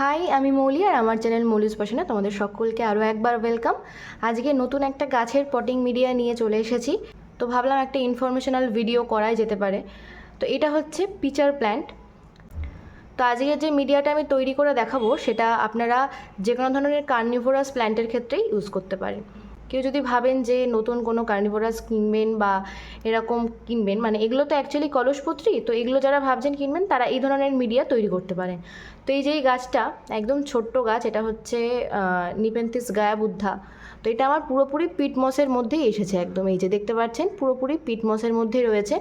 High আমি মৌলি আর আমার channel মৌলিস পাশানা তোমাদের সকলকে আরও একবার ওয়েলকাম আজকে নতুন একটা গাছের পটিং মিডিয়া নিয়ে চলে এসেছি। তো ভাবলাম একটা ইনফরমেশনাল ভিডিও করাই যেতে পারে। তো এটা হচ্ছে পিচার প্ল্যান্ট তো আজকে যে মিডিয়াটা আমি তৈরি করে দেখাবো, সেটা আপনারা যে কোনো ধরনের কার্নিভোরাস প্ল্যান্টের ক্ষেত্রেই ইউজ করতে পারেন। কেউ যদি ভাবেন যে নতুন কোনো কার্নিভোরাস কিনবেন বা এরকম কিনবেন মানে এগুলো তো অ্যাকচুয়ালি কলসপত্রী, তো এগুলো যারা ভাবছেন কিনবেন, তারা এই ধরনের মিডিয়া তৈরি করতে পারেন। তো এই যে এই গাছটা, একদম ছোট্ট গাছ, এটা হচ্ছে নিপেন্থিস গায়া বুদ্ধা তো এটা আমার পুরোপুরি পিটমসের মধ্যেই এসেছে একদম, এই যে দেখতে পাচ্ছেন, পুরোপুরি পিটমসের মধ্যেই রয়েছে।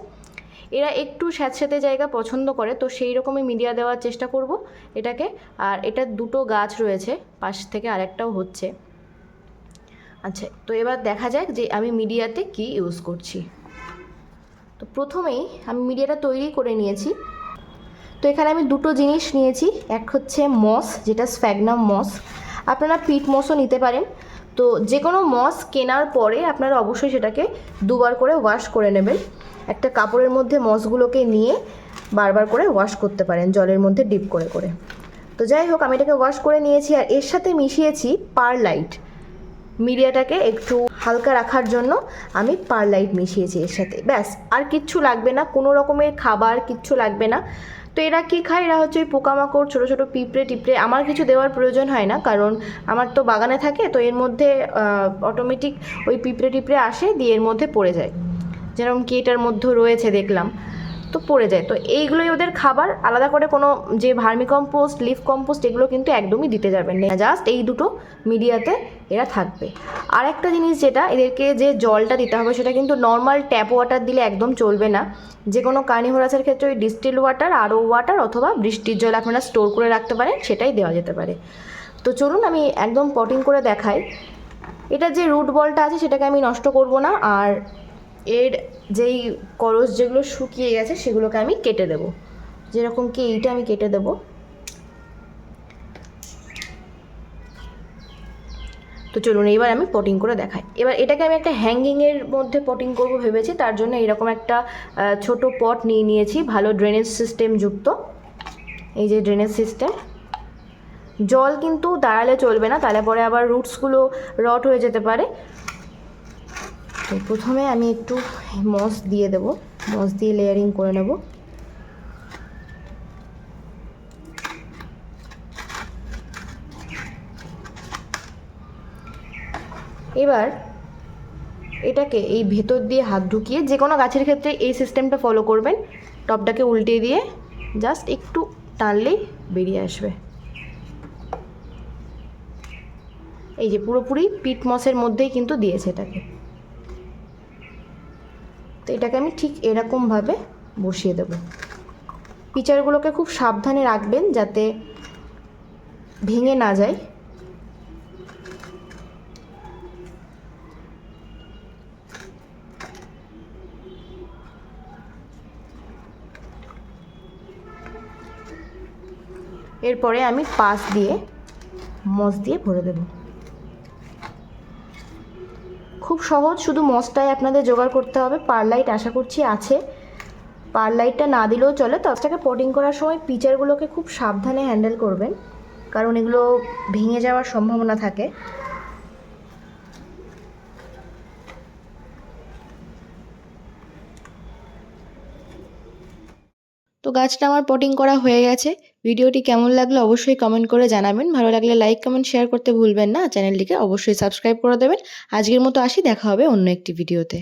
এরা একটু স্যাঁতস্যাঁতে জায়গা পছন্দ করে, তো সেই রকমই মিডিয়া দেওয়ার চেষ্টা করব এটাকে। আর এটা দুটো গাছ রয়েছে, পাশ থেকে আরেকটাও হচ্ছে। আচ্ছা তো এবার দেখা যাক যে আমি মিডিয়াতে কি ইউজ করছি। তো প্রথমেই আমি মিডিয়াটা তৈরি করে নিয়েছি। তো এখানে আমি দুটো জিনিস নিয়েছি, এক হচ্ছে মস, যেটা স্ফ্যাগনাম মস। আপনারা পিট মসও নিতে পারেন। তো যে কোনো মস কেনার পরে আপনারা অবশ্যই সেটাকে দুবার করে ওয়াশ করে নেবেন। একটা কাপড়ের মধ্যে মসগুলোকে নিয়ে বারবার করে ওয়াশ করতে পারেন, জলের মধ্যে ডিপ করে করে। তো যাই হোক, আমি এটাকে ওয়াশ করে নিয়েছি আর এর সাথে মিশিয়েছি পারলাইট। মিডিয়াটাকে একটু হালকা রাখার জন্য আমি পারলাইট মিশিয়েছি এর সাথে। ব্যাস, আর কিচ্ছু লাগবে না, কোনো রকমের খাবার কিচ্ছু লাগবে না। তো এরা কী খায়? এরা হচ্ছে ওই পোকামাকড়, ছোটো ছোটো পিঁপড়ে টিপড়ে। আমার কিছু দেওয়ার প্রয়োজন হয় না, কারণ আমার তো বাগানে থাকে, তো এর মধ্যে অটোমেটিক ওই পিঁপড়ে টিপড়ে আসে, দিয়ে এর মধ্যে পড়ে যায়। যেরকম কি এটার মধ্যে রয়েছে, দেখলাম। তো পড়ে যায়। তো এইগুলোই ওদের খাবার। আলাদা করে কোনো যে ভার্মি কম্পোস্ট, লিফ কম্পোস্ট এগুলো কিন্তু একদমই দিতে যাবেন না। জাস্ট এই দুটো মিডিয়াতে এরা থাকবে। আর একটা জিনিস যেটা, এদেরকে যে জলটা দিতে হবে সেটা কিন্তু নর্মাল ট্যাপ ওয়াটার দিলে একদম চলবে না। যে কোনো কার্নিভোরাসের ক্ষেত্রে ওই ডিস্টিল ওয়াটার আরও ওয়াটার অথবা বৃষ্টির জল আপনারা স্টোর করে রাখতে পারেন, সেটাই দেওয়া যেতে পারে। তো চলুন আমি একদম পটিং করে দেখাই। এটা যে রুট বলটা আছে সেটাকে আমি নষ্ট করব না। আর এর যেই করস যেগুলো শুকিয়ে গেছে সেগুলোকে আমি কেটে দেব। যেরকম কি এইটা আমি কেটে দেব। তো চলুন এইবার আমি পটিং করে দেখাই। এবার এটাকে আমি একটা হ্যাঙ্গিংয়ের মধ্যে পটিং করব ভেবেছি, তার জন্য এরকম একটা ছোট পট নিয়ে নিয়েছি, ভালো ড্রেনেজ সিস্টেম যুক্ত। এই যে ড্রেনেজ সিস্টেম জল কিন্তু দাঁড়ালে চলবে না, তাহলে পরে আবার রুটসগুলো রট হয়ে যেতে পারে। তো প্রথমে আমি একটু মস দিয়ে দেব। মস দিয়ে লেয়ারিং করে নেব। এবার এটাকে এই ভেতর দিয়ে হাত ঢুকিয়ে যে কোনো গাছের ক্ষেত্রে এই সিস্টেমটা ফলো করবেন। টপটাকে উল্টে দিয়ে জাস্ট একটু টানলেই বেরিয়ে আসবে। এই যে পুরোপুরি পিট মসের মধ্যেই কিন্তু দিয়েছে এটাকে। তো এটাকে আমি ঠিক এরকমভাবে বসিয়ে দেব। পিচারগুলোকে খুব সাবধানে রাখবেন যাতে ভেঙে না যায়। এরপরে আমি পাশ দিয়ে মজ দিয়ে ভরে দেবো। খুব সহজ, শুধু মসটাই আপনাদের জোগাড় করতে হবে। পারলাইট আশা করছি আছে। পারলাইটটা না দিলেও চলে। তসটাকে পটিং করার সময় পিচারগুলোকে খুব সাবধানে হ্যান্ডেল করবেন। কারণ এগুলো ভেঙে যাওয়ার সম্ভাবনা থাকে। তো গাছটা আমার পটিং করা হয়ে গেছে। ভিডিওটি কেমন লাগল অবশ্যই কমেন্ট করে জানাবেন। ভালো লাগলে লাইক কমেন্ট শেয়ার করতে ভুলবেন না। চ্যানেলটিকে অবশ্যই সাবস্ক্রাইব করে দেবেন। আজকের মতো আসি, দেখা হবে অন্য একটি ভিডিওতে